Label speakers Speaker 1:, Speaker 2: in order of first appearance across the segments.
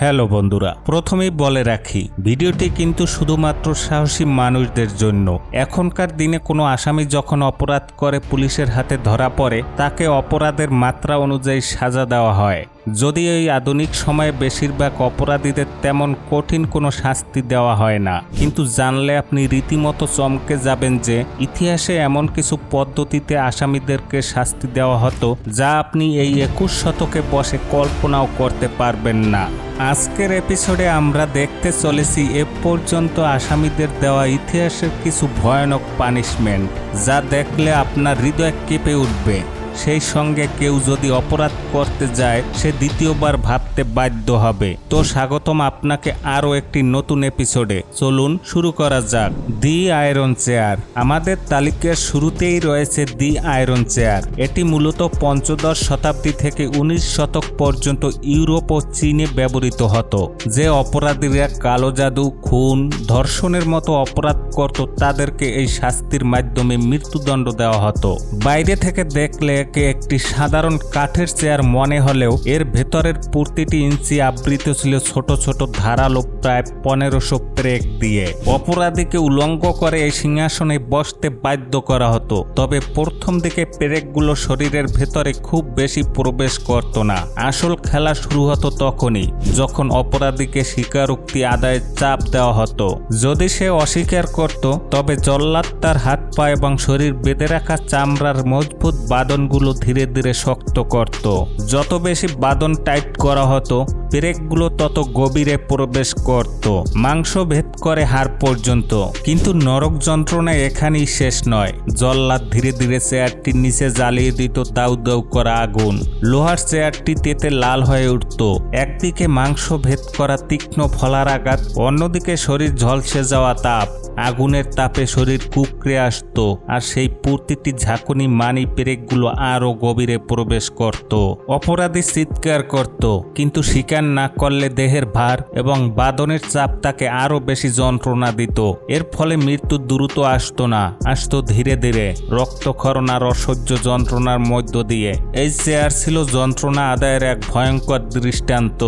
Speaker 1: Hello বন্ধুরা, প্রথমেই বলে রাখি, ভিডিওটি কিন্তু শুধুমাত্র সাহসী মানুষদের জন্য। এখনকার দিনে কোনো আসামি যখন অপরাধ করে পুলিশের হাতে ধরা পড়ে, তাকে অপরাধের মাত্রা অনুযায়ী সাজা দেওয়া হয়। যদি এই আধুনিক সময়ে বেশিরভাগ অপরাধীদের তেমন কঠিন কোনো শাস্তি দেওয়া হয় না। কিন্তু জানলে আপনি রীতিমতো চমকে যাবেন যে, ইতিহাসে এমন কিছু পদ্ধতিতে আসামিদেরকে শাস্তি দেওয়া হতো, যা আপনি এই একুশ শতকে বসে কল্পনাও করতে পারবেন না। আজকের এপিসোডে আমরা দেখতে চলেছি এ পর্যন্ত আসামিদের দেওয়া ইতিহাসের কিছু ভয়ানক পানিশমেন্ট, যা দেখলে আপনার হৃদয় কেঁপে উঠবে। সেই সঙ্গে কেউ যদি অপরাধ করতে যায়, সে দ্বিতীয়বার ভাবতে বাধ্য হবে। তো স্বাগতম আপনাকে আরও একটি নতুন এপিসোডে। চলুন শুরু করা যাক। The iron chair. আমাদের তালিকার শুরুতেই রয়েছে দি আয়রন চেয়ার। এটি মূলত পঞ্চদশ শতাব্দী থেকে উনিশ শতক পর্যন্ত ইউরোপ ও চীনে ব্যবহৃত হতো। যে অপরাধীরা কালো জাদু, খুন, ধর্ষণের মতো অপরাধ করত, তাদেরকে এই শাস্তির মাধ্যমে মৃত্যুদণ্ড দেওয়া হতো। বাইরে থেকে দেখলে একে একটি সাধারণ কাঠের চেয়ার মনে হলেও এর ভেতরের প্রতিটি ইঞ্চি আবৃত ছিল ছোট ছোট ধারালো প্রায় পনেরোশো প্রেক দিয়ে। অপরাধীকে উলঙ্গ করে এই সিংহাসনে বসতে বাধ্য করা হতো, তবে প্রথম দিকে পেরেকগুলো শরীরের ভেতরে খুব বেশি প্রবেশ করত না। আসল খেলা শুরু হতো তখনই, যখন অপরাধীকে স্বীকারোক্তি আদায়ের চাপ দেওয়া হতো। যদি সে অস্বীকার করত, তবে জল্লাদ তার হাত পা এবং শরীর বেঁধে রাখা চামড়ার মজবুত বাদনগুলো ধীরে ধীরে শক্ত করত। যত বেশি বাদন টাইট করা হতো পেরেকগুলো তত গভীরে প্রবেশ করত। মাংস ভেদ করে হাড় পর্যন্ত। কিন্তু নরক যন্ত্রণা এখানেই শেষ নয়। জল্লাদ ধীরে ধীরে চেয়ারটির নিচে জ্বালিয়ে দিত দাউ দাউ করা আগুন। লোহার চেয়ারটি তেতে লাল হয়ে উঠত। একদিকে মাংস ভেদ করা তীক্ষ্ণ ফলার আঘাত, অন্যদিকে শরীর ঝলসে যাওয়া তাপ। আগুনের তাপে শরীর কুকড়ে আসতো আর সেই প্রতিটি ঝাঁকুনি মানি পেরেকগুলো আরও গভীরে প্রবেশ করত। অপরাধী চিৎকার করত, কিন্তু স্বীকার না করলে দেহের ভার এবং বাদনের চাপ তাকে আরও বেশি যন্ত্রণা দিত। এর ফলে মৃত্যু দ্রুত আসতো না, আসতো ধীরে ধীরে। রক্তক্ষরণ আর অসহ্য যন্ত্রণার মধ্য দিয়ে। এই চেয়ার ছিল যন্ত্রণা আদায়ের এক ভয়ঙ্কর দৃষ্টান্ত।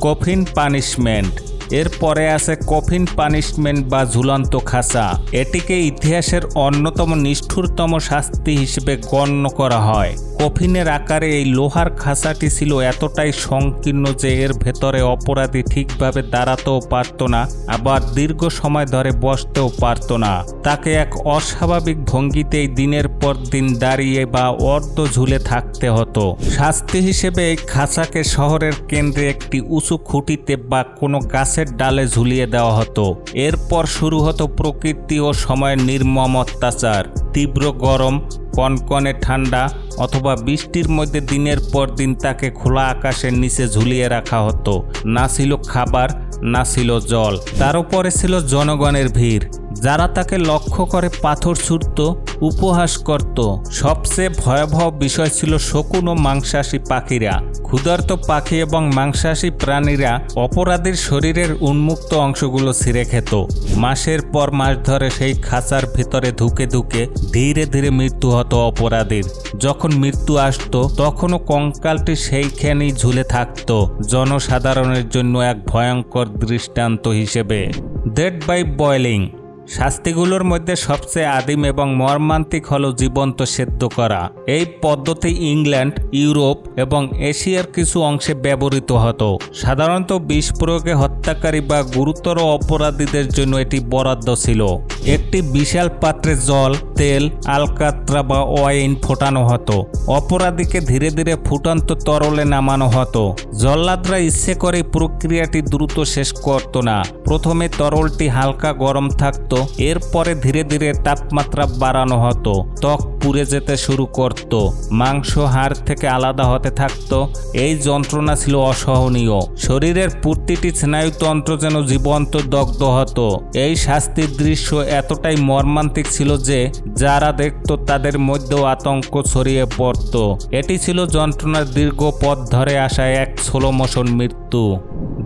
Speaker 1: Coffin punishment. এরপরে আছে কফিন পানিশমেন্ট বা ঝুলন্ত খাঁচা। এটিকে ইতিহাসের অন্যতম নিষ্ঠুরতম শাস্তি হিসেবে গণ্য করা হয়। কফিনের আকারে এই লোহার খাঁচাটি ছিল এতটাই সংকীর্ণ যে এর ভেতরে অপরাধী ঠিকভাবে দাঁড়াতেও পারত না, আবার দীর্ঘ সময় ধরে বসতেও পারত না। তাকে এক অস্বাভাবিক ভঙ্গিতেই দিনের পর দিন দাঁড়িয়ে বা অর্ধ ঝুলে থাকতে হতো। শাস্তি হিসেবে এই খাঁচাকে শহরের কেন্দ্রে একটি উঁচু খুঁটিতে বা কোনো গাছের ডালে ঝুলিয়ে দেওয়া হতো। এরপর শুরু হতো প্রকৃতি ও সময়ের নির্মম অত্যাচার। তীব্র গরম, কনকনে ঠান্ডা অথবা বৃষ্টির মধ্যে দিনের পর দিন তাকে খোলা আকাশের নিচে ঝুলিয়ে রাখা হতো। না ছিল খাবার, না ছিল জল। তার উপরে ছিল জনগণের ভিড়। যারা তাকে লক্ষ্য করে পাথর ছুটত উপহাস করত সবচেয়ে ভয়াবহ বিষয় ছিল শকুন ও মাংসাশী পাখিরা। ক্ষুধার্ত পাখি এবং মাংসাশী প্রাণীরা অপরাধীর শরীরের উন্মুক্ত অংশগুলো ছিঁড়ে খেত। মাসের পর মাস ধরে সেই খাঁচার ভিতরে ধুকে ধুকে ধীরে ধীরে মৃত্যু হতো অপরাধীর। যখন মৃত্যু আসতো, তখনও কঙ্কালটি সেইখানেই ঝুলে থাকত, জনসাধারণের জন্য এক ভয়ঙ্কর দৃষ্টান্ত হিসেবে। ডেড বাই বয়লিং শাস্তিগুলোর মধ্যে সবচেয়ে আদিম এবং মর্মান্তিক হল জীবন্ত সেদ্ধ করা। এই পদ্ধতি ইংল্যান্ড, ইউরোপ এবং এশিয়ার কিছু অংশে ব্যবহৃত হতো। সাধারণত বিষ প্রয়োগে হত্যাকারী বা গুরুতর অপরাধীদের জন্য এটি বরাদ্দ ছিল। একটি বিশাল পাত্রে জল, তেল, আলকাত্রা বা ওয়াইন ফোটানো হতো। অপরাধীকে ধীরে ধীরে ফুটন্ত তরলে নামানো হতো। জল্লাদরা ইচ্ছে করে প্রক্রিয়াটি দ্রুত শেষ করত না। প্রথমে তরলটি হালকা গরম থাকতো, এরপরে ধীরে ধীরে তাপমাত্রা বাড়ানো হতো। ত্বক পুড়ে যেতে শুরু করত। মাংস হাড় থেকে আলাদা হতে থাকতো। এই যন্ত্রণা ছিল অসহনীয়। শরীরের প্রতিটি স্নায়ুতন্ত্র যেন জীবন্ত দগ্ধ হতো। এই শাস্তির দৃশ্য এতটাই মর্মান্তিক ছিল যে যারা দেখত তাদের মধ্যেও আতঙ্ক ছড়িয়ে পড়ত। এটি ছিল যন্ত্রণার দীর্ঘ পথ ধরে আসা এক ষোলো মোশন মৃত্যু।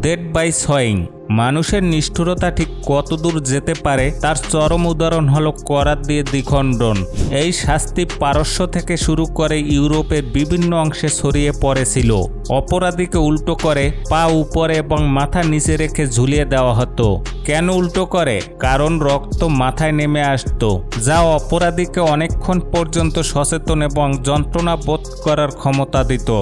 Speaker 1: ডেড বাই সোয়িং মানুষের নিষ্ঠুরতা ঠিক কতদূর যেতে পারে, তার চরম উদাহরণ হল করাত দিয়ে দ্বিখণ্ডন। এই শাস্তি পারস্য থেকে শুরু করে ইউরোপের বিভিন্ন অংশে ছড়িয়ে পড়েছিল। অপরাধীকে উল্টো করে পা উপরে এবং মাথা নিচে রেখে ঝুলিয়ে দেওয়া হতো। কেন উল্টো করে? কারণ রক্ত মাথায় নেমে আসতো, যা অপরাধীকে অনেকক্ষণ পর্যন্ত সচেতন এবং যন্ত্রণা বোধ করার ক্ষমতা দিত।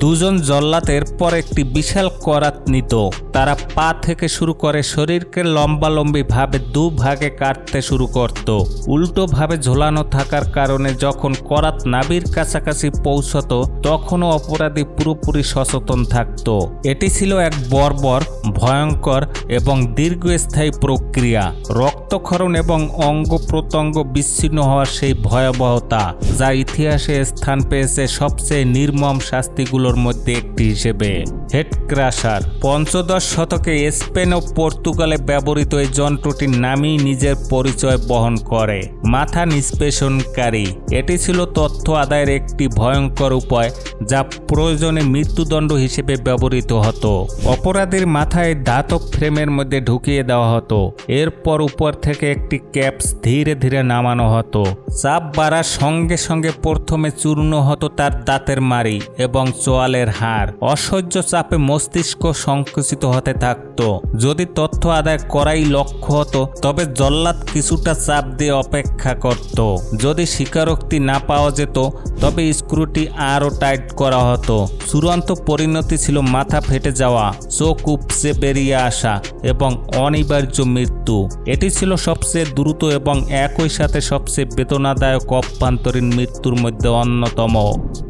Speaker 1: দুজন জল্লাদের পর একটি বিশাল করাত নিত। তারা পা থেকে শুরু করে শরীরকে লম্বালম্বি ভাবে দু ভাগে কাটতে শুরু করত। উল্টো ভাবে ঝোলানো থাকার কারণে যখন করাত নাবির কাছাকাছি পৌঁছত, তখনও অপরাধী পুরোপুরি সচেতন থাকত। এটি ছিল এক বর্বর, ভয়ঙ্কর এবং দীর্ঘস্থায়ী প্রক্রিয়া। রক্তক্ষরণ এবং অঙ্গ প্রত্যঙ্গ বিচ্ছিন্ন হওয়ার সেই ভয়াবহতা, যা ইতিহাসে স্থান পেয়েছে সবচেয়ে নির্মম শাস্তিগুলোর মধ্যে একটি হিসেবে। হেড ক্রাশার পঞ্চদশ শতকে স্পেন ও পর্তুগালে ব্যবহৃত এই যন্ত্রটির নামই নিজের পরিচয় বহন করে, মাথা নিষ্পেষণকারী। এটি ছিল তথ্য আদায়ের একটি ভয়ঙ্কর উপায় যা প্রয়োজনে মৃত্যুদণ্ড হিসেবে ব্যবহৃত হতো। অপরাধীর মাথায় ধাতব ফ্রেমের মধ্যে ঢুকিয়ে দেওয়া হতো। এরপর উপর থেকে একটি ক্যাপস ধীরে ধীরে নামানো হতো। চাপ বাড়ার সঙ্গে সঙ্গে প্রথমে চূর্ণ হতো তার দাঁতের মারি এবং চোয়ালের হাড়। অসহ্য চাপে মস্তিষ্ক সংকুচিত হতে থাকত। যদি তথ্য আদায় করাই লক্ষ্য হতো, তবে জল্লাদ কিছুটা চাপ দিয়ে অপেক্ষা করত। যদি স্বীকারোক্তি না পাওয়া যেত, তবে স্ক্রুটি আরও টাইট করা হতো। চূড়ান্ত পরিণতি ছিল মাথা ফেটে যাওয়া, চোখ উপসে বেরিয়ে আসা এবং অনিবার্য মৃত্যু। এটি ছিল সবচেয়ে দ্রুত এবং একই সাথে সবচেয়ে বেদনাদায়ক অভ্যন্তরীণ মৃত্যুর মধ্যে অন্যতম।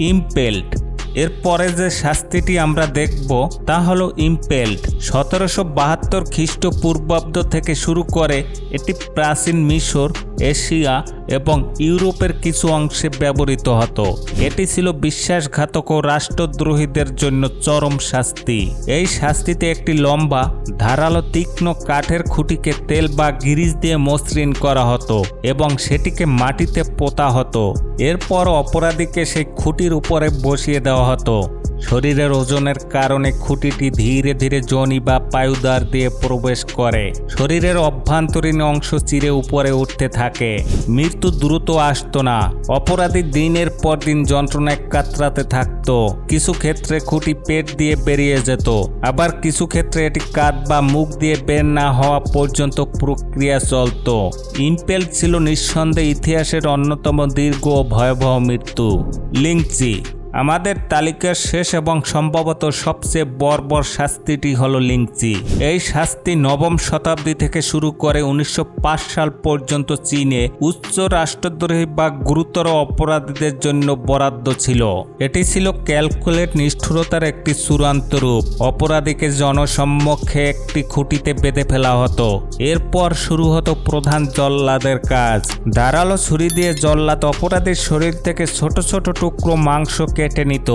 Speaker 1: ইম্পেল্ট এরপরে যে শাস্তিটি আমরা দেখব তা হল ইম্পেল্ট। সতেরোশো বাহাত্তর খ্রিস্টপূর্বাব্দ থেকে শুরু করে এটি প্রাচীন মিশর এশিয়া এবং ইউরোপের কিছু অংশে ব্যবহৃত হতো। এটি ছিল বিশ্বাসঘাতক ও রাষ্ট্রদ্রোহীদের জন্য চরম শাস্তি। এই শাস্তিতে একটি লম্বা, ধারালো, তীক্ষ্ণ কাঠের খুঁটিকে তেল বা গিরিজ দিয়ে মসৃণ করা হতো এবং সেটিকে মাটিতে পোতা হতো। এরপর অপরাধীকে সেই খুঁটির উপরে বসিয়ে দেওয়া হতো। শরীরের ওজনের কারণে খুঁটিটি ধীরে ধীরে জনি বা পায়ুদার দিয়ে প্রবেশ করে। শরীরের অভ্যন্তরীণ অংশ চিরে উপরে উঠতে থাকে। মৃত্যু দ্রুত আসতো না। অপরাধী দিনের পর দিন যন্ত্রণায় কাতরাতে থাকতো। কিছু ক্ষেত্রে খুঁটি পেট দিয়ে বেরিয়ে যেত। আবার কিছু ক্ষেত্রে এটি কাঁধ বা মুখ দিয়ে বের না হওয়া পর্যন্ত প্রক্রিয়া চলত। ইম্পেল ছিল নিঃসন্দেহে ইতিহাসের অন্যতম দীর্ঘ ও ভয়াবহ মৃত্যু। লিংচি আমাদের তালিকার শেষ এবং সম্ভবত সবচেয়ে বর্বর শাস্তিটি হল লিংচি এই শাস্তি নবম শতাব্দী থেকে শুরু করে উনিশশো পাঁচ সাল পর্যন্ত চীনে উচ্চ রাষ্ট্রদ্রোহী বা গুরুতর অপরাধীদের জন্য বরাদ্দ ছিল। এটি ছিল ক্যালকুলেট নিষ্ঠুরতার একটি চূড়ান্ত রূপ। অপরাধীকে জনসম্মুখে একটি খুঁটিতে বেঁধে ফেলা হতো। এরপর শুরু হতো প্রধান জল্লাদের কাজ। ধারালো ছুরি দিয়ে জল্লাদ অপরাধীর শরীর থেকে ছোট ছোট টুকরো মাংস কেটে নিত।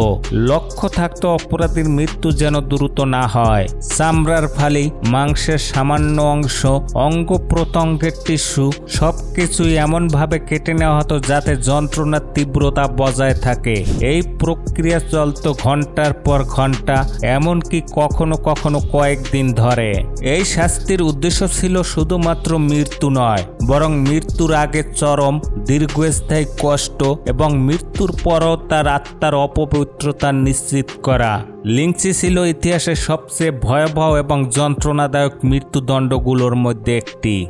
Speaker 1: লক্ষ্য থাকতো অপরাধীর মৃত্যু যেন দ্রুত না হয়। চামড়ার ফালি, মাংসের সামান্য অংশ, অঙ্গ প্রত্যঙ্গের টিস্যু, সবকিছুই এমনভাবে কেটে নেওয়া হতো যাতে যন্ত্রণার তীব্রতা বজায় থাকে। এই প্রক্রিয়া চলত ঘণ্টার পর ঘণ্টা, এমনকি কখনো কখনো কয়েকদিন ধরে। এই শাস্তির উদ্দেশ্য ছিল শুধুমাত্র মৃত্যু নয় বরং মৃত্যুর আগে চরম, দীর্ঘস্থায়ী কষ্ট এবং মৃত্যুর পরও তার আত্মার অপবিত্রতা নিশ্চিত করা। লিঞ্চি ছিল ইতিহাসের সবচেয়ে ভয়াবহ এবং যন্ত্রণাদায়ক মৃত্যুদণ্ডগুলোর মধ্যে একটি।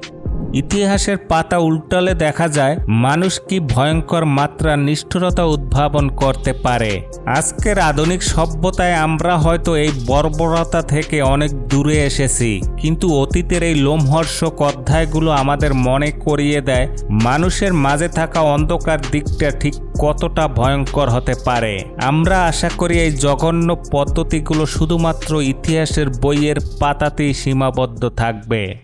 Speaker 1: ইতিহাসের পাতা উল্টালে দেখা যায়, মানুষ কি ভয়ঙ্কর মাত্রা নিষ্ঠুরতা উদ্ভাবন করতে পারে। আজকের আধুনিক সভ্যতায় আমরা হয়তো এই বর্বরতা থেকে অনেক দূরে এসেছি, কিন্তু অতীতের এই লোমহর্ষক অধ্যায়গুলো আমাদের মনে করিয়ে দেয়, মানুষের মাঝে থাকা অন্ধকার দিকটা ঠিক কতটা ভয়ঙ্কর হতে পারে। আমরা আশা করি এই জঘন্য পদ্ধতিগুলো শুধুমাত্র ইতিহাসের বইয়ের পাতাতেই সীমাবদ্ধ থাকবে।